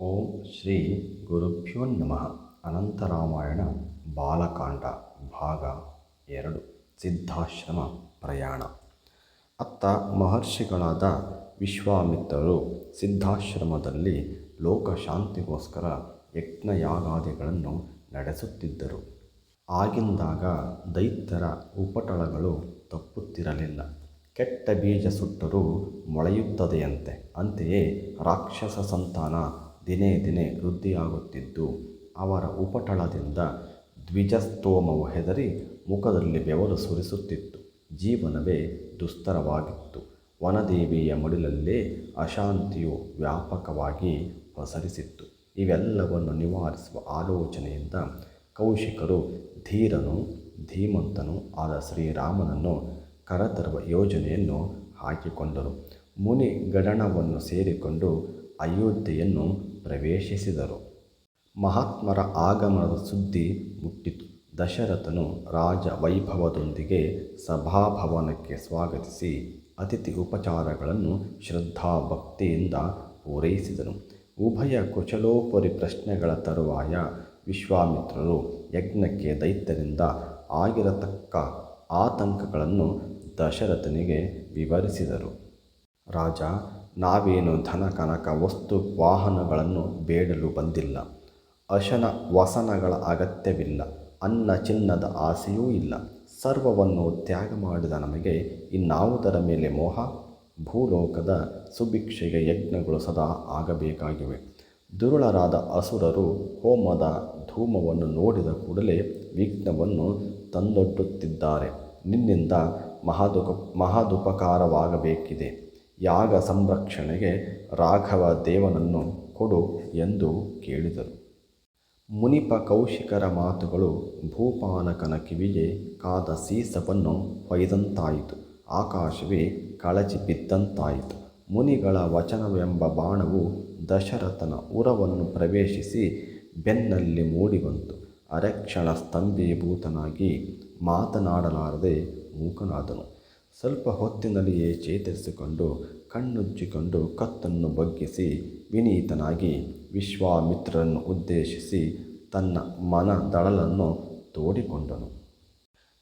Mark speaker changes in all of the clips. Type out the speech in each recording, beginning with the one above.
Speaker 1: ಓಂ ಶ್ರೀ ಗುರುಭ್ಯೋ ನಮಃ. ಅನಂತರಾಮಾಯಣ ಬಾಲಕಾಂಡ ಭಾಗ ಎರಡು, ಸಿದ್ಧಾಶ್ರಮ ಪ್ರಯಾಣ. ಅತ್ತ ಮಹರ್ಷಿಗಳಾದ ವಿಶ್ವಾಮಿತ್ರರು ಸಿದ್ಧಾಶ್ರಮದಲ್ಲಿ ಲೋಕಶಾಂತಿಗೋಸ್ಕರ ಯಜ್ಞಯಾಗಾದಿಗಳನ್ನು ನಡೆಸುತ್ತಿದ್ದರು. ಆಗಿಂದಾಗ ದೈತ್ಯರ ಉಪಟಳಗಳು ತಪ್ಪುತ್ತಿರಲಿಲ್ಲ. ಕೆಟ್ಟ ಬೀಜ ಸುಟ್ಟರೂ ಮೊಳೆಯುತ್ತದೆಯಂತೆ. ಅಂತೆಯೇ ರಾಕ್ಷಸ ಸಂತಾನ ದಿನೇ ದಿನೇ ವೃದ್ಧಿಯಾಗುತ್ತಿದ್ದು, ಅವರ ಉಪಟಳದಿಂದ ದ್ವಿಜಸ್ತೋಮವು ಹೆದರಿ ಮುಖದಲ್ಲಿ ಬೆವರು ಸುರಿಸುತ್ತಿತ್ತು. ಜೀವನವೇ ದುಸ್ತರವಾಗಿತ್ತು. ವನದೇವಿಯ ಮಡಿಲಲ್ಲೇ ಅಶಾಂತಿಯು ವ್ಯಾಪಕವಾಗಿ ಪಸರಿಸಿತ್ತು. ಇವೆಲ್ಲವನ್ನು ನಿವಾರಿಸುವ ಆಲೋಚನೆಯಿಂದ ಕೌಶಿಕರು ಧೀರನು ಧೀಮಂತನು ಆದ ಶ್ರೀರಾಮನನ್ನು ಕರೆತರುವ ಯೋಜನೆಯನ್ನು ಹಾಕಿಕೊಂಡರು. ಮುನಿ ಗಡಣವನ್ನು ಸೇರಿಕೊಂಡು ಅಯೋಧ್ಯೆಯನ್ನು ಪ್ರವೇಶಿಸಿದರು. ಮಹಾತ್ಮರ ಆಗಮನದ ಸುದ್ದಿ ಮುಟ್ಟಿತು. ದಶರಥನು ರಾಜ ವೈಭವದೊಂದಿಗೆ ಸಭಾಭವನಕ್ಕೆ ಸ್ವಾಗತಿಸಿ ಅತಿಥಿ ಉಪಚಾರಗಳನ್ನು ಶ್ರದ್ಧಾಭಕ್ತಿಯಿಂದ ಪೂರೈಸಿದನು. ಉಭಯ ಕುಶಲೋಪರಿ ಪ್ರಶ್ನೆಗಳ ತರುವಾಯ ವಿಶ್ವಾಮಿತ್ರರು ಯಜ್ಞಕ್ಕೆ ದೈತ್ಯರಿಂದ ಆಗಿರತಕ್ಕ ಆತಂಕಗಳನ್ನು ದಶರಥನಿಗೆ ವಿವರಿಸಿದರು. ರಾಜ ನಾವೇನು ಧನ, ಕನಕ, ವಸ್ತು, ವಾಹನಗಳನ್ನು ಬೇಡಲು ಬಂದಿಲ್ಲ. ಅಶನ ವಸನಗಳ ಅಗತ್ಯವಿಲ್ಲ. ಅನ್ನ, ಚಿನ್ನದ ಆಸೆಯೂ ಇಲ್ಲ. ಸರ್ವವನ್ನು ತ್ಯಾಗ ಮಾಡಿದ ನಮಗೆ ಇನ್ನಾವುದರ ಮೇಲೆ ಮೋಹ? ಭೂಲೋಕದ ಸುಭಿಕ್ಷೆಗೆ ಯಜ್ಞಗಳು ಸದಾ ಆಗಬೇಕಾಗಿವೆ. ದುರುಳರಾದ ಅಸುರರು ಹೋಮದ ಧೂಮವನ್ನು ನೋಡಿದ ಕೂಡಲೇ ವಿಘ್ನವನ್ನು ತಂದೊಡ್ಡುತ್ತಿದ್ದಾರೆ. ನಿನ್ನಿಂದ ಮಹಾದುಪ ಮಹದುಪಕಾರವಾಗಬೇಕಿದೆ. ಯಾಗ ಸಂರಕ್ಷಣೆಗೆ ರಾಘವ ದೇವನನ್ನು ಕೊಡು ಎಂದು ಕೇಳಿದರು. ಮುನಿಪ ಕೌಶಿಕರ ಮಾತುಗಳು ಭೂಪಾನಕನ ಕಿವಿಗೆ ಕಾದ ಸೀಸವನ್ನು ಹೊಯ್ದಂತಾಯಿತು ಆಕಾಶವೇ ಕಳಚಿ ಬಿದ್ದಂತಾಯಿತು. ಮುನಿಗಳ ವಚನವೆಂಬ ಬಾಣವು ದಶರಥನ ಉರವನ್ನು ಪ್ರವೇಶಿಸಿ ಬೆನ್ನಲ್ಲಿ ಮೂಡಿಬಂತು. ಅರೆಕ್ಷಣ ಸ್ತಂಭೀಭೂತನಾಗಿ ಮಾತನಾಡಲಾರದೆ ಮೂಕನಾದನು. ಸ್ವಲ್ಪ ಹೊತ್ತಿನಲ್ಲಿಯೇ ಚೇತರಿಸಿಕೊಂಡು ಕಣ್ಣುಜ್ಜಿಕೊಂಡು ಕತ್ತನ್ನು ಬಗ್ಗಿಸಿ ವಿನೀತನಾಗಿ ವಿಶ್ವಾಮಿತ್ರರನ್ನು ಉದ್ದೇಶಿಸಿ ತನ್ನ ಮನದಳಲನ್ನು ತೋಡಿಕೊಂಡನು.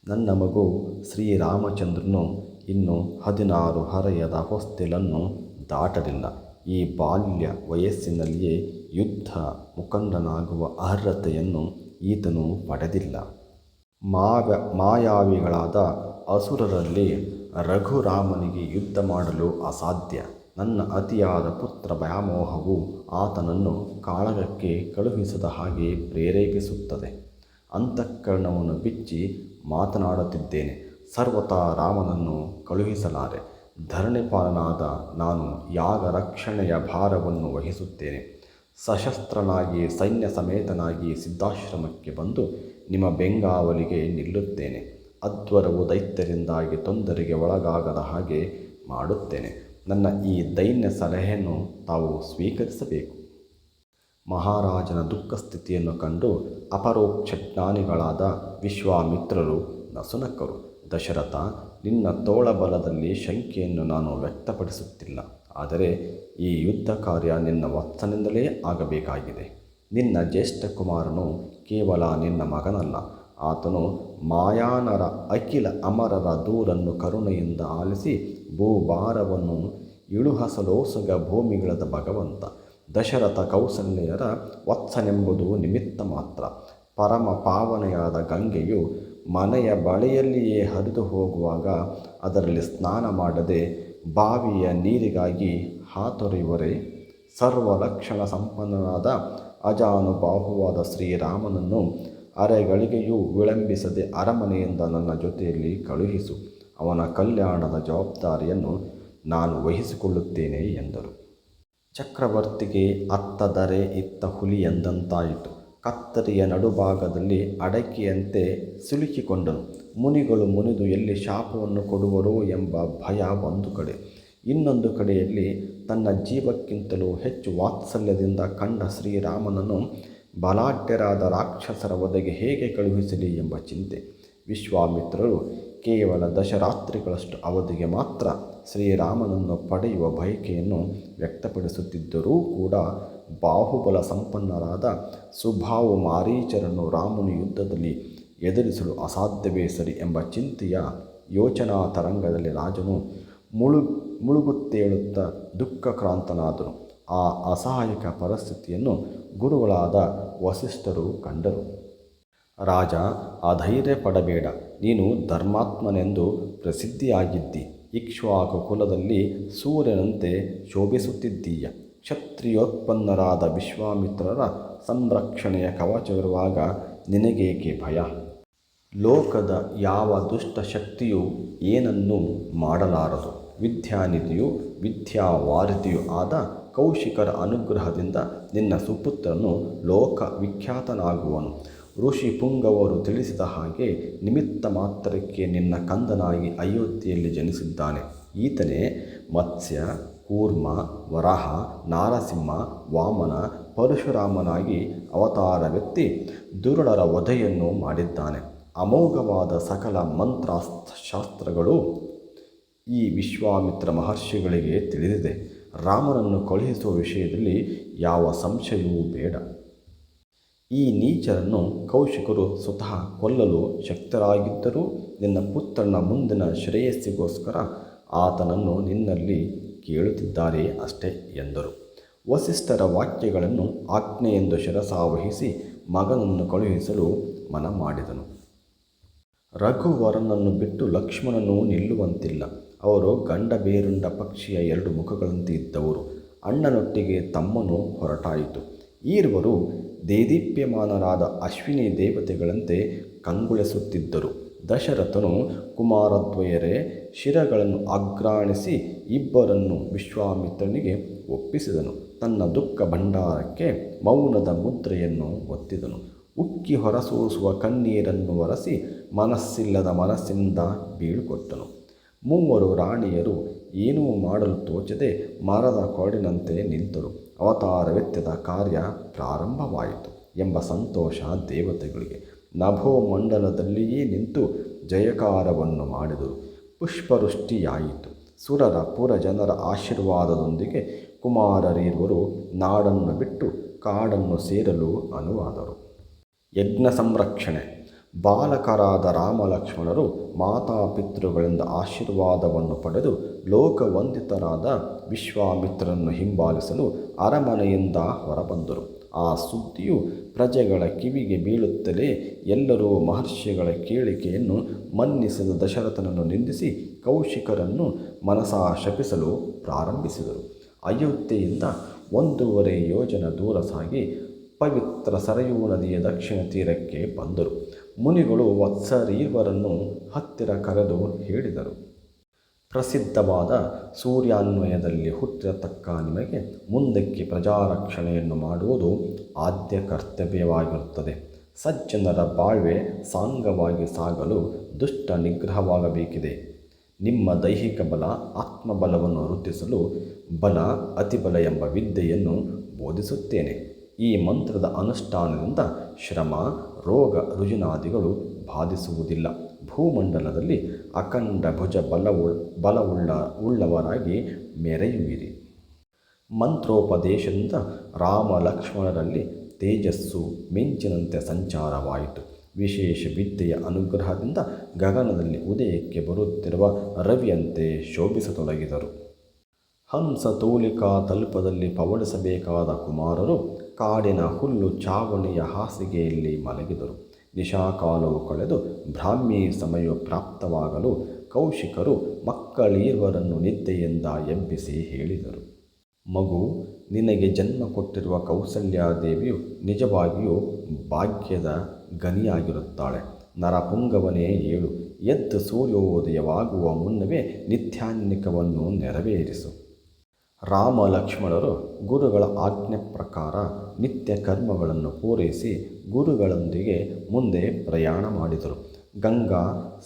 Speaker 1: ನನ್ನ ಮಗು ಶ್ರೀರಾಮಚಂದ್ರನು ಇನ್ನು ಹದಿನಾರು ಹರೆಯದ ಹೊಸ್ತಿಲನ್ನು ದಾಟಲಿಲ್ಲ. ಈ ಬಾಲ್ಯ ವಯಸ್ಸಿನಲ್ಲಿಯೇ ಯುದ್ಧ ಮುಖಂಡನಾಗುವ ಅರ್ಹತೆಯನ್ನು ಈತನು ಪಡೆದಿಲ್ಲ. ಮಾವ ಮಾಯಾವಿಗಳಾದ ಅಸುರರಲ್ಲಿ ರಘುರಾಮನಿಗೆ ಯುದ್ಧ ಮಾಡಲು ಅಸಾಧ್ಯ. ನನ್ನ ಅತಿಯಾದ ಪುತ್ರ ವ್ಯಾಮೋಹವು ಆತನನ್ನು ಕಾಳಗಕ್ಕೆ ಕಳುಹಿಸದ ಹಾಗೆ ಪ್ರೇರೇಪಿಸುತ್ತದೆ. ಅಂತಃಕರಣವನ್ನು ಬಿಚ್ಚಿ ಮಾತನಾಡುತ್ತಿದ್ದೇನೆ. ಸರ್ವತಾ ರಾಮನನ್ನು ಕಳುಹಿಸಲಾರೆ. ಧರಣಿಪಾಲನಾದ ನಾನು ಯಾಗ ರಕ್ಷಣೆಯ ಭಾರವನ್ನು ವಹಿಸುತ್ತೇನೆ. ಸಶಸ್ತ್ರನಾಗಿ, ಸೈನ್ಯ ಸಮೇತನಾಗಿ ಸಿದ್ಧಾಶ್ರಮಕ್ಕೆ ಬಂದು ನಿಮ್ಮ ಬೆಂಗಾವಲಿಗೆ ನಿಲ್ಲುತ್ತೇನೆ. ಅಧ್ವರವು ದೈತ್ಯರಿಂದಾಗಿ ತೊಂದರೆಗೆ ಒಳಗಾಗದ ಹಾಗೆ ಮಾಡುತ್ತೇನೆ. ನನ್ನ ಈ ದೈನ್ಯ ಸಲಹೆಯನ್ನು ತಾವು ಸ್ವೀಕರಿಸಬೇಕು. ಮಹಾರಾಜನ ದುಃಖ ಸ್ಥಿತಿಯನ್ನು ಕಂಡು ಅಪರೋಕ್ಷ ಜ್ಞಾನಿಗಳಾದ ವಿಶ್ವಾಮಿತ್ರರು ನಸುನಕ್ಕರು ದಶರಥ, ನಿನ್ನ ತೋಳಬಲದಲ್ಲಿ ಶಂಕೆಯನ್ನು ನಾನು ವ್ಯಕ್ತಪಡಿಸುತ್ತಿಲ್ಲ. ಆದರೆ ಈ ಯುದ್ಧ ಕಾರ್ಯ ನಿನ್ನ ವತ್ಸನಿಂದಲೇ ಆಗಬೇಕಾಗಿದೆ. ನಿನ್ನ ಜ್ಯೇಷ್ಠ ಕುಮಾರನು ಕೇವಲ ನಿನ್ನ ಮಗನಲ್ಲ, ಆತನು ಮಾಯಾನರ ಅಖಿಲ ಅಮರರ ದೂರನ್ನು ಕರುಣೆಯಿಂದ ಆಲಿಸಿ ಭೂಭಾರವನ್ನು ಇಳುಹಸಲೋಸುಗ ಭೂಮಿಗಳದ ಭಗವಂತ. ದಶರಥ ಕೌಸಲ್ಯರ ವತ್ಸನೆಂಬುದು ನಿಮಿತ್ತ ಮಾತ್ರ. ಪರಮ ಪಾವನೆಯಾದ ಗಂಗೆಯು ಮನೆಯ ಬಳಿಯಲ್ಲಿಯೇ ಹರಿದು ಹೋಗುವಾಗ ಅದರಲ್ಲಿ ಸ್ನಾನ ಮಾಡದೆ ಬಾವಿಯ ನೀರಿಗಾಗಿ ಹಾತೊರೆಯುವರೆ. ಸರ್ವಲಕ್ಷಣ ಸಂಪನ್ನನಾದ ಅಜಾನುಬಾಹುವಾದ ಶ್ರೀರಾಮನನ್ನು ಅರೆಗಳಿಗೆಯೂ ವಿಳಂಬಿಸದೆ ಅರಮನೆಯಿಂದ ನನ್ನ ಜೊತೆಯಲ್ಲಿ ಕಳುಹಿಸು, ಅವನ ಕಲ್ಯಾಣದ ಜವಾಬ್ದಾರಿಯನ್ನು ನಾನು ವಹಿಸಿಕೊಳ್ಳುತ್ತೇನೆ ಎಂದರು. ಚಕ್ರವರ್ತಿಗೆ ಅತ್ತದರೆ ಇತ್ತ ಹುಲಿ ಎಂದಂತಾಯಿತು. ಕತ್ತರಿಯ ನಡುಭಾಗದಲ್ಲಿ ಅಡಕೆಯಂತೆ ಸಿಲುಕಿಕೊಂಡನು. ಮುನಿಗಳು ಮುನಿದು ಎಲ್ಲಿ ಶಾಪವನ್ನು ಕೊಡುವರೋ ಎಂಬ ಭಯ ಒಂದು ಕಡೆ. ಇನ್ನೊಂದು ಕಡೆಯಲ್ಲಿ ತನ್ನ ಜೀವಕ್ಕಿಂತಲೂ ಹೆಚ್ಚು ವಾತ್ಸಲ್ಯದಿಂದ ಕಂಡ ಶ್ರೀರಾಮನನ್ನು ಬಲಾಢ್ಯರಾದ ರಾಕ್ಷಸರ ಒದಗೆ ಹೇಗೆ ಕಳುಹಿಸಲಿ ಎಂಬ ಚಿಂತೆ. ವಿಶ್ವಾಮಿತ್ರರು ಕೇವಲ ದಶರಾತ್ರಿಗಳಷ್ಟು ಅವಧಿಗೆ ಮಾತ್ರ ಶ್ರೀರಾಮನನ್ನು ಪಡೆಯುವ ಬಯಕೆಯನ್ನು ವ್ಯಕ್ತಪಡಿಸುತ್ತಿದ್ದರೂ ಕೂಡ ಬಾಹುಬಲ ಸಂಪನ್ನರಾದ ಸುಭಾವು ಮಾರೀಚರನ್ನು ರಾಮನು ಯುದ್ಧದಲ್ಲಿ ಎದುರಿಸಲು ಅಸಾಧ್ಯವೇ ಸರಿ ಎಂಬ ಚಿಂತೆಯ ಯೋಚನಾ ತರಂಗದಲ್ಲಿ ರಾಜನು ಮುಳು ಮುಳುಗುತ್ತೇಳುತ್ತಾ ದುಃಖಕ್ರಾಂತನಾದನು. ಆ ಅಸಹಾಯಕ ಪರಿಸ್ಥಿತಿಯನ್ನು ಗುರುಗಳಾದ ವಸಿಷ್ಠರು ಕಂಡರು. ರಾಜ, ಅಧೈರ್ಯ ಪಡಬೇಡ. ನೀನು ಧರ್ಮಾತ್ಮನೆಂದು ಪ್ರಸಿದ್ಧಿಯಾಗಿದ್ದಿ. ಇಕ್ಷ್ವಾಕು ಕುಲದಲ್ಲಿ ಸೂರ್ಯನಂತೆ ಶೋಭಿಸುತ್ತಿದ್ದೀಯ. ಕ್ಷತ್ರಿಯೋತ್ಪನ್ನರಾದ ವಿಶ್ವಾಮಿತ್ರರ ಸಂರಕ್ಷಣೆಯ ಕವಚವಿರುವಾಗ ನಿನಗೇಕೆ ಭಯ? ಲೋಕದ ಯಾವ ದುಷ್ಟ ಶಕ್ತಿಯು ಏನನ್ನೂ ಮಾಡಲಾರದು. ವಿದ್ಯಾನಿಧಿಯು, ವಿದ್ಯಾವಾರಿಧಿಯೂ ಆದ ಕೌಶಿಕರ ಅನುಗ್ರಹದಿಂದ ನಿನ್ನ ಸುಪುತ್ರನು ಲೋಕ ವಿಖ್ಯಾತನಾಗುವನು ಋಷಿ ಪುಂಗವರು ತಿಳಿಸಿದ ಹಾಗೆ ನಿಮಿತ್ತ ಮಾತ್ರಕ್ಕೆ ನಿನ್ನ ಕಂದನಾಗಿ ಅಯೋಧ್ಯೆಯಲ್ಲಿ ಜನಿಸಿದ್ದಾನೆ. ಈತನೇ ಮತ್ಸ್ಯ, ಕೂರ್ಮ, ವರಾಹ, ನಾರಸಿಂಹ, ವಾಮನ, ಪರಶುರಾಮನಾಗಿ ಅವತಾರವೆತ್ತಿ ದುರುಳರ ವಧೆಯನ್ನು ಮಾಡಿದ್ದಾನೆ. ಅಮೋಘವಾದ ಸಕಲ ಮಂತ್ರಶಾಸ್ತ್ರಗಳು ಈ ವಿಶ್ವಾಮಿತ್ರ ಮಹರ್ಷಿಗಳಿಗೆ ತಿಳಿದಿದೆ. ರಾಮನನ್ನು ಕಳುಹಿಸುವ ವಿಷಯದಲ್ಲಿ ಯಾವ ಸಂಶಯವೂ ಬೇಡ. ಈ ನೀಚರನ್ನು ಕೌಶಿಕರು ಸ್ವತಃ ಕೊಲ್ಲಲು ಶಕ್ತರಾಗಿದ್ದರೂ ನಿನ್ನ ಪುತ್ರನ ಮುಂದಿನ ಶ್ರೇಯಸ್ಸಿಗೋಸ್ಕರ ಆತನನ್ನು ನಿನ್ನಲ್ಲಿ ಕೇಳುತ್ತಿದ್ದಾರೆ ಅಷ್ಟೇ ಎಂದರು. ವಸಿಷ್ಠರ ವಾಕ್ಯಗಳನ್ನು ಆಜ್ಞೆ ಎಂದು ಶಿರಸಾವಹಿಸಿ ಮಗನನ್ನು ಕಳುಹಿಸಲು ಮನ ಮಾಡಿದನು ರಘುವರನನ್ನು ಬಿಟ್ಟು ಲಕ್ಷ್ಮಣನು ನಿಲ್ಲುವಂತಿಲ್ಲ. ಅವರು ಗಂಡ ಬೇರುಂಡ ಪಕ್ಷಿಯ ಎರಡು ಮುಖಗಳಂತೆ ಇದ್ದವರು. ಅಣ್ಣನೊಟ್ಟಿಗೆ ತಮ್ಮನು ಹೊರಟಾಯಿತು. ಈರುವರು ದೇದೀಪ್ಯಮಾನರಾದ ಅಶ್ವಿನಿ ದೇವತೆಗಳಂತೆ ಕಂಗೊಳಿಸುತ್ತಿದ್ದರು. ದಶರಥನು, ಕುಮಾರದ್ವಯರೇ, ಶಿರಗಳನ್ನು ಅಗ್ರಾಣಿಸಿ ಇಬ್ಬರನ್ನು ವಿಶ್ವಾಮಿತ್ರನಿಗೆ ಒಪ್ಪಿಸಿದನು. ತನ್ನ ದುಃಖ ಭಂಡಾರಕ್ಕೆ ಮೌನದ ಮುದ್ರೆಯನ್ನು ಒತ್ತಿದನು. ಉಕ್ಕಿ ಹೊರಸೂಸುವ ಕಣ್ಣೀರನ್ನು ಒರೆಸಿ ಮನಸ್ಸಿಲ್ಲದ ಮನಸ್ಸಿಂದ ಬೀಳುಕೊಟ್ಟನು. ಮೂವರು ರಾಣಿಯರು ಏನೂ ಮಾಡಲು ತೋಚದೆ ಮರದ ಕೊರಡಿನಂತೆ ನಿಂತರು. ಅವತಾರವೆತ್ತದ ಕಾರ್ಯ ಪ್ರಾರಂಭವಾಯಿತು ಎಂಬ ಸಂತೋಷ ದೇವತೆಗಳಿಗೆ. ನಭೋಮಂಡಲದಲ್ಲಿಯೇ ನಿಂತು ಜಯಕಾರವನ್ನು ಮಾಡಿದರು. ಪುಷ್ಪವೃಷ್ಟಿಯಾಯಿತು. ಸುರರ ಪುರ ಜನರ ಆಶೀರ್ವಾದದೊಂದಿಗೆ ಕುಮಾರರೀರ್ವರು ನಾಡನ್ನು ಬಿಟ್ಟು ಕಾಡನ್ನು ಸೇರಲು ಅನುವಾದರು. ಯಜ್ಞ ಸಂರಕ್ಷಣೆ. ಬಾಲಕರಾದ ರಾಮಲಕ್ಷ್ಮಣರು ಮಾತಾಪಿತೃಗಳಿಂದ ಆಶೀರ್ವಾದವನ್ನು ಪಡೆದು ಲೋಕವಂದಿತರಾದ ವಿಶ್ವಾಮಿತ್ರನನ್ನು ಹಿಂಬಾಲಿಸಲು ಅರಮನೆಯಿಂದ ಹೊರಬಂದರು. ಆ ಸುದ್ದಿಯು ಪ್ರಜೆಗಳ ಕಿವಿಗೆ ಬೀಳುತ್ತಲೇ ಎಲ್ಲರೂ ಮಹರ್ಷಿಗಳ ಕೇಳಿಕೆಯನ್ನು ಮನ್ನಿಸಿದ ದಶರಥನನ್ನು ನಿಂದಿಸಿ ಕೌಶಿಕರನ್ನು ಮನಸಾ ಶಪಿಸಲು ಪ್ರಾರಂಭಿಸಿದರು. ಅಯೋಧ್ಯೆಯಿಂದ ಒಂದೂವರೆ ಯೋಜನ ದೂರ ಸಾಗಿ ಪವಿತ್ರ ಸರಯೂ ನದಿಯ ದಕ್ಷಿಣ ತೀರಕ್ಕೆ ಬಂದರು. ಮುನಿಗಳು ವತ್ಸರೀವರನ್ನು ಹತ್ತಿರ ಕರೆದು ಹೇಳಿದರು. ಪ್ರಸಿದ್ಧವಾದ ಸೂರ್ಯಾನ್ವಯದಲ್ಲಿ ಹುಟ್ಟಿರತಕ್ಕ ನಿಮಗೆ ಮುಂದಕ್ಕೆ ಪ್ರಜಾರಕ್ಷಣೆಯನ್ನು ಮಾಡುವುದು ಆದ್ಯ ಕರ್ತವ್ಯವಾಗಿರುತ್ತದೆ. ಸಜ್ಜನರ ಬಾಳ್ವೆ ಸಾಂಗವಾಗಿ ಸಾಗಲು ದುಷ್ಟ ನಿಗ್ರಹವಾಗಬೇಕಿದೆ. ನಿಮ್ಮ ದೈಹಿಕ ಬಲ, ಆತ್ಮಬಲವನ್ನು ವೃದ್ಧಿಸಲು ಬಲ, ಅತಿಬಲ ಎಂಬ ವಿದ್ಯೆಯನ್ನು ಬೋಧಿಸುತ್ತೇನೆ. ಈ ಮಂತ್ರದ ಅನುಷ್ಠಾನದಿಂದ ಶ್ರಮ, ರೋಗ, ರುಜಿನಾದಿಗಳು ಬಾಧಿಸುವುದಿಲ್ಲ. ಭೂಮಂಡಲದಲ್ಲಿ ಅಖಂಡ ಭುಜ ಬಲವು ಬಲವುಳ್ಳ, ಉಳ್ಳವರಾಗಿ ಮೆರೆಯುವಿರಿ. ಮಂತ್ರೋಪದೇಶದಿಂದ ರಾಮ ಲಕ್ಷ್ಮಣರಲ್ಲಿ ತೇಜಸ್ಸು ಮಿಂಚಿನಂತೆ ಸಂಚಾರವಾಯಿತು. ವಿಶೇಷ ವಿದ್ಯೆಯ ಅನುಗ್ರಹದಿಂದ ಗಗನದಲ್ಲಿ ಉದಯಕ್ಕೆ ಬರುತ್ತಿರುವ ರವಿಯಂತೆ ಶೋಭಿಸತೊಡಗಿದರು. ಹಂಸ, ತೋಲಿಕಾ ತಲುಪದಲ್ಲಿ ಪವಡಿಸಬೇಕಾದ ಕುಮಾರರು ಕಾಡಿನ ಹುಲ್ಲು ಚಾವಣಿಯ ಹಾಸಿಗೆಯಲ್ಲಿ ಮಲಗಿದರು. ನಿಶಾಕಾಲವು ಕಳೆದು ಬ್ರಾಹ್ಮಿ ಸಮಯ ಪ್ರಾಪ್ತವಾಗಲು ಕೌಶಿಕರು ಮಕ್ಕಳೀರ್ವರನ್ನು ನಿದ್ದೆಯಿಂದ ಎಬ್ಬಿಸಿ ಹೇಳಿದರು. ಮಗು, ನಿನಗೆ ಜನ್ಮ ಕೊಟ್ಟಿರುವ ಕೌಸಲ್ಯಾದೇವಿಯು ನಿಜವಾಗಿಯೂ ಭಾಗ್ಯದ ಗನಿಯಾಗಿರುತ್ತಾಳೆ. ನರಪುಂಗವನೇ ಏಳು, ಎದ್ದು ಸೂರ್ಯೋದಯವಾಗುವ ಮುನ್ನವೇ ನಿತ್ಯಾನ್ನಿಕವನ್ನು ನೆರವೇರಿಸು. ರಾಮ ಲಕ್ಷ್ಮಣರು ಗುರುಗಳ ಆಜ್ಞೆ ಪ್ರಕಾರ ನಿತ್ಯ ಕರ್ಮಗಳನ್ನು ಪೂರೈಸಿ ಗುರುಗಳೊಂದಿಗೆ ಮುಂದೆ ಪ್ರಯಾಣ ಮಾಡಿದರು. ಗಂಗಾ,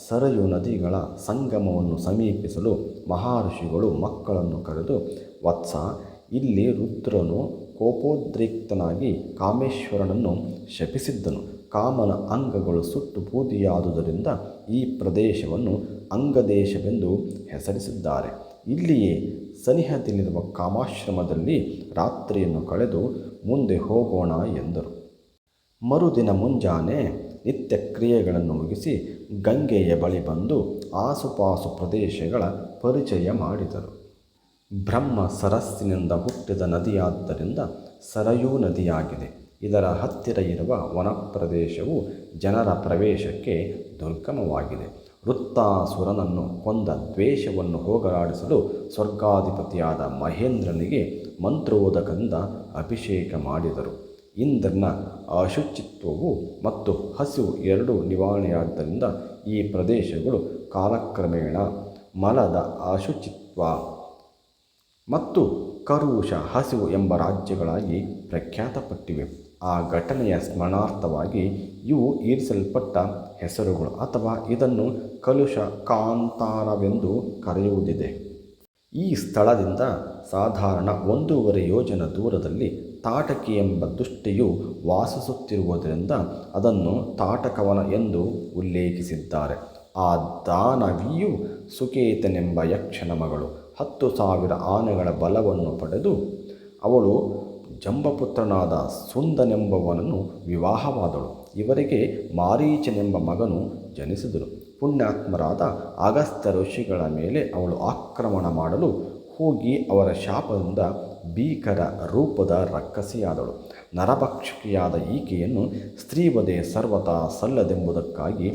Speaker 1: ಸರಯು ನದಿಗಳ ಸಂಗಮವನ್ನು ಸಮೀಪಿಸಲು ಮಹರ್ಷಿಗಳು ಮಕ್ಕಳನ್ನು ಕರೆದು, ವತ್ಸ, ಇಲ್ಲಿ ರುದ್ರನು ಕೋಪೋದ್ರಿಕ್ತನಾಗಿ ಕಾಮೇಶ್ವರನನ್ನು ಶಪಿಸಿದ್ದನು. ಕಾಮನ ಅಂಗಗಳು ಸುಟ್ಟು ಬೂದಿಯಾದುದರಿಂದ ಈ ಪ್ರದೇಶವನ್ನು ಅಂಗದೇಶವೆಂದು ಹೆಸರಿಸಿದ್ದಾರೆ. ಇಲ್ಲಿಯೇ ಸನಿಹದಲ್ಲಿರುವ ಕಾಮಾಶ್ರಮದಲ್ಲಿ ರಾತ್ರಿಯನ್ನು ಕಳೆದು ಮುಂದೆ ಹೋಗೋಣ ಎಂದರು. ಮರುದಿನ ಮುಂಜಾನೆ ನಿತ್ಯ ಕ್ರಿಯೆಗಳನ್ನು ಮುಗಿಸಿ ಗಂಗೆಯ ಬಳಿ ಬಂದು ಆಸುಪಾಸು ಪ್ರದೇಶಗಳ ಪರಿಚಯ ಮಾಡಿದರು. ಬ್ರಹ್ಮ ಸರಸ್ಸಿನಿಂದ ಹುಟ್ಟಿದ ನದಿಯಾದ್ದರಿಂದ ಸರಯೂ ನದಿಯಾಗಿದೆ. ಇದರ ಹತ್ತಿರ ಇರುವ ವನ ಪ್ರದೇಶವು ಜನರ ಪ್ರವೇಶಕ್ಕೆ ದುರ್ಗಮವಾಗಿದೆ. ವೃತ್ತಾಸುರನನ್ನು ಕೊಂದ ದ್ವೇಷವನ್ನು ಹೋಗಲಾಡಿಸಲು ಸ್ವರ್ಗಾಧಿಪತಿಯಾದ ಮಹೇಂದ್ರನಿಗೆ ಮಂತ್ರೋದಕಂದ ಅಭಿಷೇಕ ಮಾಡಿದರು. ಇಂದ್ರನ ಅಶುಚಿತ್ವವು ಮತ್ತು ಹಸಿವು ಎರಡೂ ನಿವಾರಣೆಯಾದ್ದರಿಂದ ಈ ಪ್ರದೇಶಗಳು ಕಾಲಕ್ರಮೇಣ ಮಲದ ಅಶುಚಿತ್ವ ಮತ್ತು ಕರುಷ ಹಸಿವು ಎಂಬ ರಾಜ್ಯಗಳಾಗಿ ಪ್ರಖ್ಯಾತಪಟ್ಟಿವೆ. ಆ ಘಟನೆಯ ಸ್ಮರಣಾರ್ಥವಾಗಿ ಇವು ಇರಿಸಲ್ಪಟ್ಟ ಹೆಸರುಗಳು ಅಥವಾ ಇದನ್ನು ಕಲುಷ ಕಾಂತಾರವೆಂದು ಕರೆಯುವುದಿದೆ. ಈ ಸ್ಥಳದಿಂದ ಸಾಧಾರಣ ಒಂದೂವರೆ ಯೋಜನ ದೂರದಲ್ಲಿ ತಾಟಕಿ ಎಂಬ ದುಷ್ಟಿಯು ವಾಸಿಸುತ್ತಿರುವುದರಿಂದ ಅದನ್ನು ತಾಟಕವನ ಎಂದು ಉಲ್ಲೇಖಿಸಿದ್ದಾರೆ. ಆ ದಾನವಿಯು ಸುಕೇತನೆಂಬ ಯಕ್ಷನ ಮಗಳು. ಹತ್ತು ಸಾವಿರ ಆನೆಗಳ ಬಲವನ್ನು ಪಡೆದು ಅವಳು ಜಂಬಪುತ್ರನಾದ ಸುಂದನೆಂಬವನನ್ನು ವಿವಾಹವಾದಳು. ಇವರಿಗೆ ಮಾರೀಚನೆಂಬ ಮಗನು ಜನಿಸಿದನು. ಪುಣ್ಯಾತ್ಮರಾದ ಅಗಸ್ತ್ಯ ಋಷಿಗಳ ಮೇಲೆ ಅವಳು ಆಕ್ರಮಣ ಮಾಡಲು ಹೋಗಿ ಅವರ ಶಾಪದಿಂದ ಭೀಕರ ರೂಪದ ರಕ್ಕಸಿಯಾದಳು. ನರಭಕ್ಷಕಿಯಾದ ಈಕೆಯನ್ನು ಸ್ತ್ರೀವಧೆ ಸರ್ವತಾ ಸಲ್ಲದೆಂಬುದಕ್ಕಾಗಿ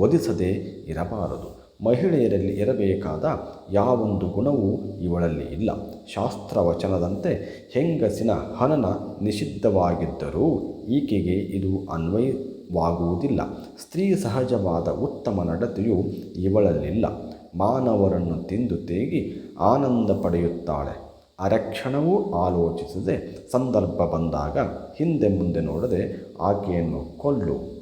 Speaker 1: ವಧಿಸದೇ ಇರಬಾರದು. ಮಹಿಳೆಯರಲ್ಲಿ ಇರಬೇಕಾದ ಯಾವೊಂದು ಗುಣವೂ ಇವಳಲ್ಲಿ ಇಲ್ಲ. ಶಾಸ್ತ್ರವಚನದಂತೆ ಹೆಂಗಸಿನ ಹನನ ನಿಷಿದ್ಧವಾಗಿದ್ದರೂ ಈಕೆಗೆ ಇದು ಅನ್ವಯವಾಗುವುದಿಲ್ಲ. ಸ್ತ್ರೀ ಸಹಜವಾದ ಉತ್ತಮ ನಡತೆಯು ಇವಳಲ್ಲಿಲ್ಲ. ಮಾನವರನ್ನು ತಿಂದು ತೇಗಿ ಆನಂದ ಪಡೆಯುತ್ತಾಳೆ. ಅರಕ್ಷಣವೂ ಆಲೋಚಿಸದೆ ಸಂದರ್ಭ ಬಂದಾಗ ಹಿಂದೆ ಮುಂದೆ ನೋಡದೆ ಆಕೆಯನ್ನು ಕೊಲ್ಲು.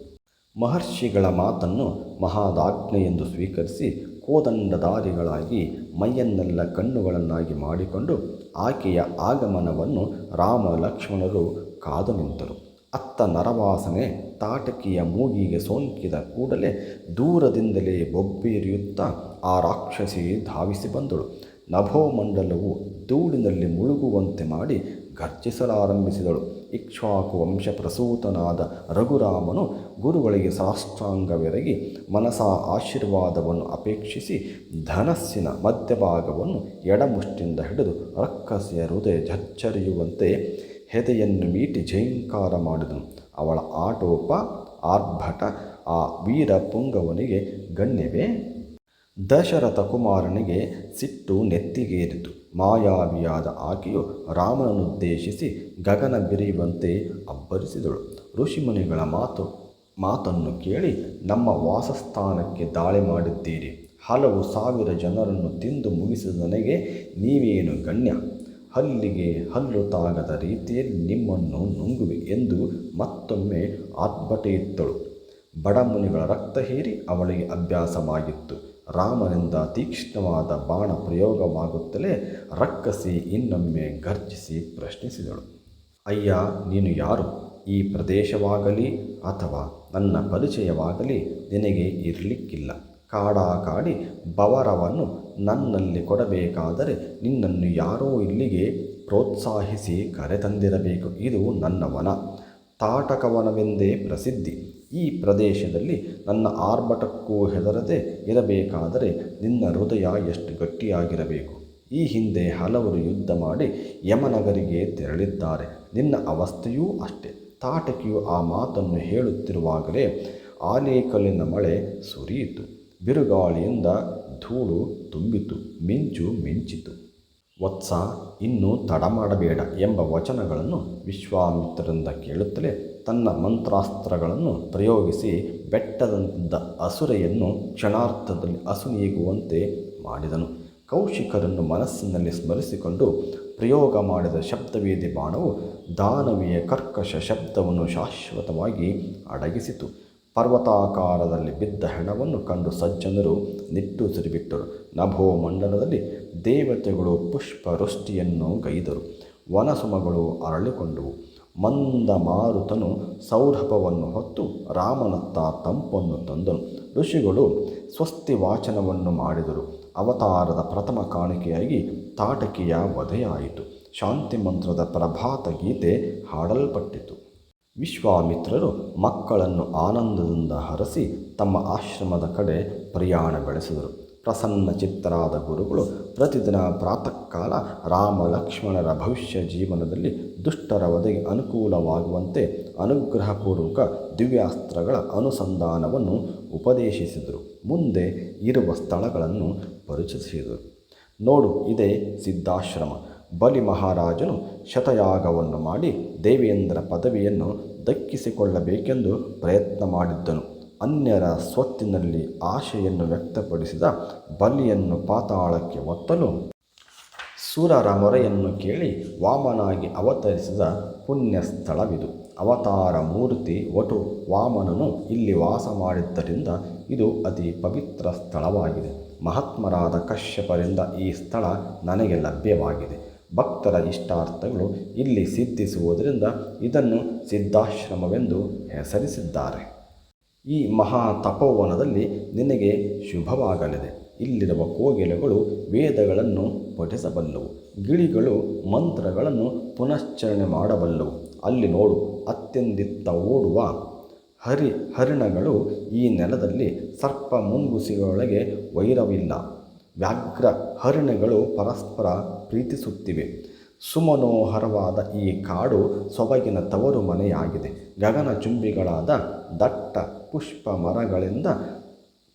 Speaker 1: ಮಹರ್ಷಿಗಳ ಮಾತನ್ನು ಮಹಾದಾಜ್ಞೆ ಎಂದು ಸ್ವೀಕರಿಸಿ ಕೋದಂಡಧಾರಿಗಳಾಗಿ ಮೈಯನ್ನೆಲ್ಲ ಕಣ್ಣುಗಳನ್ನಾಗಿ ಮಾಡಿಕೊಂಡು ಆಕೆಯ ಆಗಮನವನ್ನು ರಾಮ ಲಕ್ಷ್ಮಣರು ಕಾದು ನಿಂತರು. ಅತ್ತ ನರವಾಸನೆ ತಾಟಕಿಯ ಮೂಗಿಗೆ ಸೋಂಕಿದ ಕೂಡಲೇ ದೂರದಿಂದಲೇ ಬೊಬ್ಬೇರಿಯುತ್ತಾ ಆ ರಾಕ್ಷಸಿ ಧಾವಿಸಿ ಬಂದಳು. ನಭೋಮಂಡಲವು ಧೂಳಿನಲ್ಲಿ ಮುಳುಗುವಂತೆ ಮಾಡಿ ಗರ್ಜಿಸಲಾರಂಭಿಸಿದಳು ಇಕ್ಷ್ವಾಕು ವಂಶ ಪ್ರಸೂತನಾದ ರಘುರಾಮನು ಗುರುಗಳಿಗೆ ಸಾಷ್ಟಾಂಗವೆರಗಿ ಮನಸಾ ಆಶೀರ್ವಾದವನ್ನು ಅಪೇಕ್ಷಿಸಿ ಧನಸ್ಸಿನ ಮಧ್ಯಭಾಗವನ್ನು ಎಡಮುಷ್ಟಿಂದ ಹಿಡಿದು ರಕ್ಕಸಿಯ ಹೃದಯ ಝಚ್ಚರಿಯುವಂತೆ ಹೆದೆಯನ್ನು ಮೀಟಿ ಜೈಂಕಾರ ಮಾಡಿದನು. ಅವಳ ಆಟೋಪ, ಆರ್ಭಟ, ಆ ವೀರ ಪುಂಗವನಿಗೆ ಗಣ್ಯವೇ, ದಶರಥ ಕುಮಾರನಿಗೆ ಸಿಟ್ಟು ನೆತ್ತಿಗೇರಿತು. ಮಾಯಾವಿಯಾದ ಆಕೆಯು ರಾಮನನ್ನುದ್ದೇಶಿಸಿ ಗಗನ ಬಿರಿಯುವಂತೆ ಅಬ್ಬರಿಸಿದಳು. ಋಷಿಮುನಿಗಳ ಮಾತು, ಮಾತನ್ನು ಕೇಳಿ ನಮ್ಮ ವಾಸಸ್ಥಾನಕ್ಕೆ ದಾಳಿ ಮಾಡಿದ್ದೀರಿ. ಹಲವು ಸಾವಿರ ಜನರನ್ನು ತಿಂದು ಮುಗಿಸಿದ ನನಗೆ ನೀವೇನು ಗಣ್ಯ? ಹಲ್ಲಿಗೆ ಹಲ್ಲು ತಾಗದ ರೀತಿಯಲ್ಲಿ ನಿಮ್ಮನ್ನು ನುಂಗುವೆ ಎಂದು ಮತ್ತೊಮ್ಮೆ ಆರ್ಭಟೆಯಿತ್ತಳು ಬಡಮುನಿಗಳ ರಕ್ತ ಹೀರಿ ಅವಳಿಗೆ ಅಭ್ಯಾಸವಾಗಿತ್ತು. ರಾಮನಿಂದ ತೀಕ್ಷ್ಣವಾದ ಬಾಣ ಪ್ರಯೋಗವಾಗುತ್ತಲೇ ರಕ್ಕಸಿ ಇನ್ನೊಮ್ಮೆ ಗರ್ಜಿಸಿ ಪ್ರಶ್ನಿಸಿದಳು. ಅಯ್ಯ, ನೀನು ಯಾರು? ಈ ಪ್ರದೇಶವಾಗಲಿ ಅಥವಾ ನನ್ನ ಪರಿಚಯವಾಗಲಿ ನಿನಗೆ ಇರಲಿಕ್ಕಿಲ್ಲ. ಕಾಡಾ ಕಾಡಿ ಬವರವನ್ನು ನನ್ನಲ್ಲಿ ಕೊಡಬೇಕಾದರೆ ನಿನ್ನನ್ನು ಯಾರೋ ಇಲ್ಲಿಗೆ ಪ್ರೋತ್ಸಾಹಿಸಿ ಕರೆತಂದಿರಬೇಕು. ಇದು ನನ್ನ ವನ. ತಾಟಕವನವೆಂದೇ ಪ್ರಸಿದ್ಧಿ. ಈ ಪ್ರದೇಶದಲ್ಲಿ ನನ್ನ ಆರ್ಭಟಕ್ಕೂ ಹೆದರದೆ ಇರಬೇಕಾದರೆ ನಿನ್ನ ಹೃದಯ ಎಷ್ಟು ಗಟ್ಟಿಯಾಗಿರಬೇಕು. ಈ ಹಿಂದೆ ಹಲವರು ಯುದ್ಧ ಮಾಡಿ ಯಮನಗರಿಗೆ ತೆರಳಿದ್ದಾರೆ. ನಿನ್ನ ಅವಸ್ಥೆಯೂ ಅಷ್ಟೆ. ತಾಟಕಿಯು ಆ ಮಾತನ್ನು ಹೇಳುತ್ತಿರುವಾಗಲೇ ಆನೇಕಲ್ಲಿನ ಮಳೆ ಸುರಿಯಿತು. ಬಿರುಗಾಳಿಯಿಂದ ಧೂಳು ತುಂಬಿತು, ಮಿಂಚು ಮಿಂಚಿತು. ವತ್ಸ, ಇನ್ನೂ ತಡ ಮಾಡಬೇಡ ಎಂಬ ವಚನಗಳನ್ನು ವಿಶ್ವಾಮಿತ್ರರಿಂದ ಕೇಳುತ್ತಲೇ ತನ್ನ ಮಂತ್ರಾಸ್ತ್ರಗಳನ್ನು ಪ್ರಯೋಗಿಸಿ ಬೆಟ್ಟದಂತಿದ್ದ ಅಸುರೆಯನ್ನು ಕ್ಷಣಾರ್ಥದಲ್ಲಿ ಅಸುನೀಗುವಂತೆ ಮಾಡಿದನು. ಕೌಶಿಕರನ್ನು ಮನಸ್ಸಿನಲ್ಲಿ ಸ್ಮರಿಸಿಕೊಂಡು ಪ್ರಯೋಗ ಮಾಡಿದ ಶಬ್ದವೇದಿ ಬಾಣವು ದಾನವಿಯ ಕರ್ಕಶ ಶಬ್ದವನ್ನು ಶಾಶ್ವತವಾಗಿ ಅಡಗಿಸಿತು. ಪರ್ವತಾಕಾರದಲ್ಲಿ ಬಿದ್ದ ಹೆಣವನ್ನು ಕಂಡು ಸಜ್ಜನರು ನಿಟ್ಟುಸಿರಿಬಿಟ್ಟರು ನಭೋ ಮಂಡಲದಲ್ಲಿ ದೇವತೆಗಳು ಪುಷ್ಪವೃಷ್ಟಿಯನ್ನು ಗೈದರು. ವನಸುಮಗಳು ಅರಳಿಕೊಂಡವು. ಮಂದ ಮಾರುತನು ಸೌರಭವನ್ನು ಹೊತ್ತು ರಾಮನತ್ತ ತಂಪನ್ನು ತಂದನು. ಋಷಿಗಳು ಸ್ವಸ್ತಿ ವಾಚನವನ್ನು ಮಾಡಿದರು. ಅವತಾರದ ಪ್ರಥಮ ಕಾಣಿಕೆಯಾಗಿ ತಾಟಕಿಯ ವಧೆಯಾಯಿತು. ಶಾಂತಿ ಮಂತ್ರದ ಪ್ರಭಾತ ಗೀತೆ ಹಾಡಲ್ಪಟ್ಟಿತು. ವಿಶ್ವಾಮಿತ್ರರು ಮಕ್ಕಳನ್ನು ಆನಂದದಿಂದ ಹರಸಿ ತಮ್ಮ ಆಶ್ರಮದ ಕಡೆ ಪ್ರಯಾಣ ಬೆಳೆಸಿದರು. ಪ್ರಸನ್ನ ಚಿತ್ತರಾದ ಗುರುಗಳು ಪ್ರತಿದಿನ ಪ್ರಾತಃ ಕಾಲ ರಾಮ ಲಕ್ಷ್ಮಣರ ಭವಿಷ್ಯ ಜೀವನದಲ್ಲಿ ದುಷ್ಟರ ವಧೆಗೆ ಅನುಕೂಲವಾಗುವಂತೆ ಅನುಗ್ರಹಪೂರ್ವಕ ದಿವ್ಯಾಸ್ತ್ರಗಳ ಅನುಸಂಧಾನವನ್ನು ಉಪದೇಶಿಸಿದರು. ಮುಂದೆ ಇರುವ ಸ್ಥಳಗಳನ್ನು ಪರಿಚಯಿಸಿದರು. ನೋಡು, ಇದೇ ಸಿದ್ಧಾಶ್ರಮ. ಬಲಿ ಮಹಾರಾಜನು ಶತಯಾಗವನ್ನು ಮಾಡಿ ದೇವೇಂದ್ರ ಪದವಿಯನ್ನು ದಕ್ಕಿಸಿಕೊಳ್ಳಬೇಕೆಂದು ಪ್ರಯತ್ನ ಮಾಡಿದ್ದನು. ಅನ್ಯರ ಸ್ವತ್ತಿನಲ್ಲಿ ಆಶೆಯನ್ನು ವ್ಯಕ್ತಪಡಿಸಿದ ಬಲಿಯನ್ನು ಪಾತಾಳಕ್ಕೆ ಒತ್ತಲು. ಸುರರ ಮೊರೆಯನ್ನು ಕೇಳಿ ವಾಮನಾಗಿ ಅವತರಿಸಿದ ಪುಣ್ಯ ಸ್ಥಳವಿದು ಅವತಾರ ಮೂರ್ತಿ ಒಟು ವಾಮನನು ಇಲ್ಲಿ ವಾಸ ಮಾಡಿದ್ದರಿಂದ ಇದು ಅತಿ ಪವಿತ್ರ ಸ್ಥಳವಾಗಿದೆ. ಮಹಾತ್ಮರಾದ ಕಶ್ಯಪರಿಂದ ಈ ಸ್ಥಳ ನನಗೆ ಲಭ್ಯವಾಗಿದೆ. ಭಕ್ತರ ಇಷ್ಟಾರ್ಥಗಳು ಇಲ್ಲಿ ಸಿದ್ಧಿಸುವುದರಿಂದ ಇದನ್ನು ಸಿದ್ಧಾಶ್ರಮವೆಂದು ಹೆಸರಿಸಿದ್ದಾರೆ. ಈ ಮಹಾ ತಪೋವನದಲ್ಲಿ ನಿನಗೆ ಶುಭವಾಗಲಿದೆ. ಇಲ್ಲಿರುವ ಕೋಗಿಲೆಗಳು ವೇದಗಳನ್ನು ಪಠಿಸಬಲ್ಲವು. ಗಿಳಿಗಳು ಮಂತ್ರಗಳನ್ನು ಪುನಶ್ಚರಣೆ ಮಾಡಬಲ್ಲವು. ಅಲ್ಲಿ ನೋಡು, ಅತ್ಯಂದಿತ್ತ ಓಡುವ ಹರಿ, ಹರಿಣಗಳು ಈ ನೆಲದಲ್ಲಿ ಸರ್ಪ ಮುಂಗುಸಿಗಳೊಳಗೆ ವೈರವಿಲ್ಲ. ವ್ಯಾಘ್ರ ಹರಿಣಗಳು ಪರಸ್ಪರ ಪ್ರೀತಿಸುತ್ತಿವೆ. ಸುಮನೋಹರವಾದ ಈ ಕಾಡು ಸೊಬಗಿನ ತವರು ಮನೆಯಾಗಿದೆ. ಗಗನ ಚುಂಬಿಗಳಾದ ದಟ್ಟ ಪುಷ್ಪ ಮರಗಳಿಂದ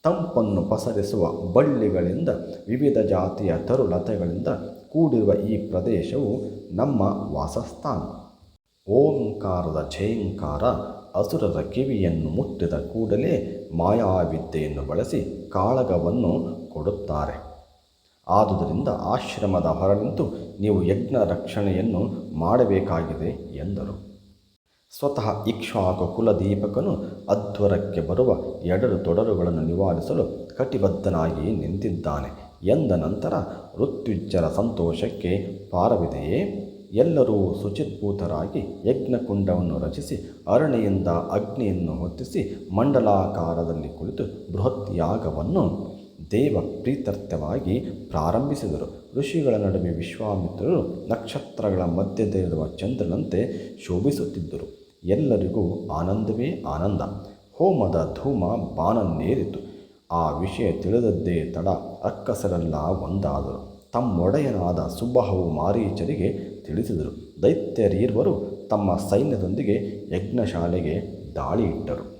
Speaker 1: ತಂಪನ್ನು ಪಸರಿಸುವ ಬಳ್ಳಿಗಳಿಂದ ವಿವಿಧ ಜಾತಿಯ ತರುಲತೆಗಳಿಂದ ಕೂಡಿರುವ ಈ ಪ್ರದೇಶವು ನಮ್ಮ ವಾಸಸ್ಥಾನ. ಓಂಕಾರದ ಛೇಂಕಾರ ಅಸುರರ ಕಿವಿಯನ್ನು ಮುಟ್ಟಿದ ಕೂಡಲೇ ಮಾಯಾವಿದ್ಯೆಯನ್ನು ಬಳಸಿ ಕಾಳಗವನ್ನು ಕೊಡುತ್ತಾರೆ. ಆದುದರಿಂದ ಆಶ್ರಮದ ಹೊರನಿಂತು ನೀವು ಯಜ್ಞ ರಕ್ಷಣೆಯನ್ನು ಮಾಡಬೇಕಾಗಿದೆ ಎಂದರು. ಸ್ವತಃ ಇಕ್ಷಾಕು ಕುಲದೀಪಕನು ಅಧ್ವರಕ್ಕೆ ಬರುವ ಎಡರು ತೊಡರುಗಳನ್ನು ನಿವಾರಿಸಲು ಕಟಿಬದ್ಧನಾಗಿ ನಿಂತಿದ್ದಾನೆ. ಎಂದ ನಂತರ ಋತ್ವಿಜ್ಜರ ಸಂತೋಷಕ್ಕೆ ಪಾರವಿದೆಯೇ? ಎಲ್ಲರೂ ಶುಚಿತ್ಭೂತರಾಗಿ ಯಜ್ಞಕುಂಡವನ್ನು ರಚಿಸಿ ಅರಣೆಯಿಂದ ಅಗ್ನಿಯನ್ನು ಹೊತ್ತಿಸಿ ಮಂಡಲಾಕಾರದಲ್ಲಿ ಕುಳಿತು ಬೃಹತ್ ಯಾಗವನ್ನು ದೇವ ಪ್ರೀತರ್ಥವಾಗಿ ಪ್ರಾರಂಭಿಸಿದರು. ಋಷಿಗಳ ನಡುವೆ ವಿಶ್ವಾಮಿತ್ರರು ನಕ್ಷತ್ರಗಳ ಮಧ್ಯದಲ್ಲಿರುವ ಚಂದ್ರನಂತೆ ಶೋಭಿಸುತ್ತಿದ್ದರು. ಎಲ್ಲರಿಗೂ ಆನಂದವೇ ಆನಂದ. ಹೋಮದ ಧೂಮ ಬಾನನ್ನೇರಿತು ಆ ವಿಷಯ ತಿಳಿದದ್ದೇ ತಡ ಅಕ್ಕಸರೆಲ್ಲ ಒಂದಾದರು. ತಮ್ಮೊಡೆಯನಾದ ಸುಬ್ಬಹವು ಮಾರೀಚರಿಗೆ ತಿಳಿಸಿದರು. ದೈತ್ಯರೀರ್ವರು ತಮ್ಮ ಸೈನ್ಯದೊಂದಿಗೆ ಯಜ್ಞಶಾಲೆಗೆ ದಾಳಿ ಇಟ್ಟರು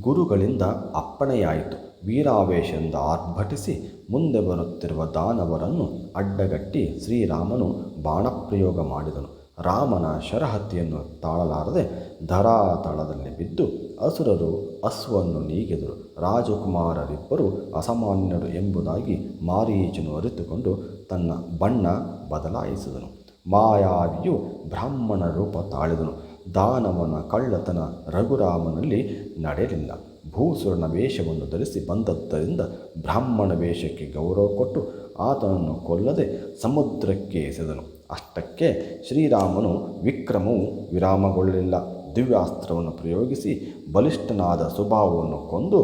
Speaker 1: ಗುರುಗಳಿಂದ ಅಪ್ಪಣೆಯಾಯಿತು. ವೀರಾವೇಶದಿಂದ ಆರ್ಭಟಿಸಿ ಮುಂದೆ ಬರುತ್ತಿರುವ ದಾನವರನ್ನು ಅಡ್ಡಗಟ್ಟಿ ಶ್ರೀರಾಮನು ಬಾಣಪ್ರಯೋಗ ಮಾಡಿದನು. ರಾಮನ ಶರಹತ್ತಿಯನ್ನು ತಾಳಲಾರದೆ ಧರಾತಳದಲ್ಲಿ ಬಿದ್ದು ಅಸುರರು ಅಸ್ವನ್ನು ನೀಗಿದರು. ರಾಜಕುಮಾರರಿಬ್ಬರು ಅಸಾಮಾನ್ಯರು ಎಂಬುದಾಗಿ ಮಾರೀಚನು ಅರಿತುಕೊಂಡು ತನ್ನ ಬಣ್ಣ ಬದಲಾಯಿಸಿದನು. ಮಾಯಾವಿಯು ಬ್ರಾಹ್ಮಣ ರೂಪ ತಾಳಿದನು. ದಾನವನ ಕಳ್ಳತನ ರಘುರಾಮನಲ್ಲಿ ನಡೆಯಲಿಲ್ಲ ಭೂಸುರನ ವೇಷವನ್ನು ಧರಿಸಿ ಬಂದದ್ದರಿಂದ ಬ್ರಾಹ್ಮಣ ವೇಷಕ್ಕೆ ಗೌರವ ಕೊಟ್ಟು ಆತನನ್ನು ಕೊಲ್ಲದೆ ಸಮುದ್ರಕ್ಕೆ ಎಸೆದನು. ಅಷ್ಟಕ್ಕೆ ಶ್ರೀರಾಮನು ವಿಕ್ರಮವು ವಿರಾಮಗೊಳ್ಳಲಿಲ್ಲ. ದಿವ್ಯಾಸ್ತ್ರವನ್ನು ಪ್ರಯೋಗಿಸಿ ಬಲಿಷ್ಠನಾದ ಸ್ವಭಾವವನ್ನು ಕೊಂದು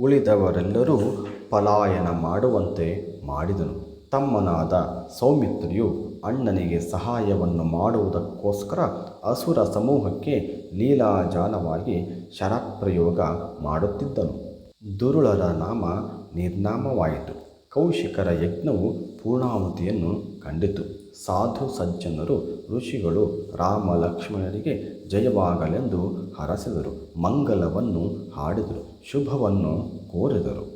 Speaker 1: ಉಳಿದವರೆಲ್ಲರೂ ಪಲಾಯನ ಮಾಡುವಂತೆ ಮಾಡಿದನು. ತಮ್ಮನಾದ ಸೌಮಿತ್ರಿಯು ಅಣ್ಣನಿಗೆ ಸಹಾಯವನ್ನು ಮಾಡುವುದಕ್ಕೋಸ್ಕರ ಅಸುರ ಸಮೂಹಕ್ಕೆ ಲೀಲಾಜಾಲವಾಗಿ ಶರಪ್ರಯೋಗ ಮಾಡುತ್ತಿದ್ದನು. ದುರುಳರ ನಾಮ ನಿರ್ನಾಮವಾಯಿತು. ಕೌಶಿಕರ ಯಜ್ಞವು ಪೂರ್ಣಾಹುತಿಯನ್ನು ಕಂಡಿತು. ಸಾಧು ಸಜ್ಜನರು, ಋಷಿಗಳು ರಾಮ ಲಕ್ಷ್ಮಣರಿಗೆ ಜಯವಾಗಲೆಂದು ಹರಸಿದರು. ಮಂಗಲವನ್ನು ಹಾಡಿದರು. ಶುಭವನ್ನು ಕೋರಿದರು.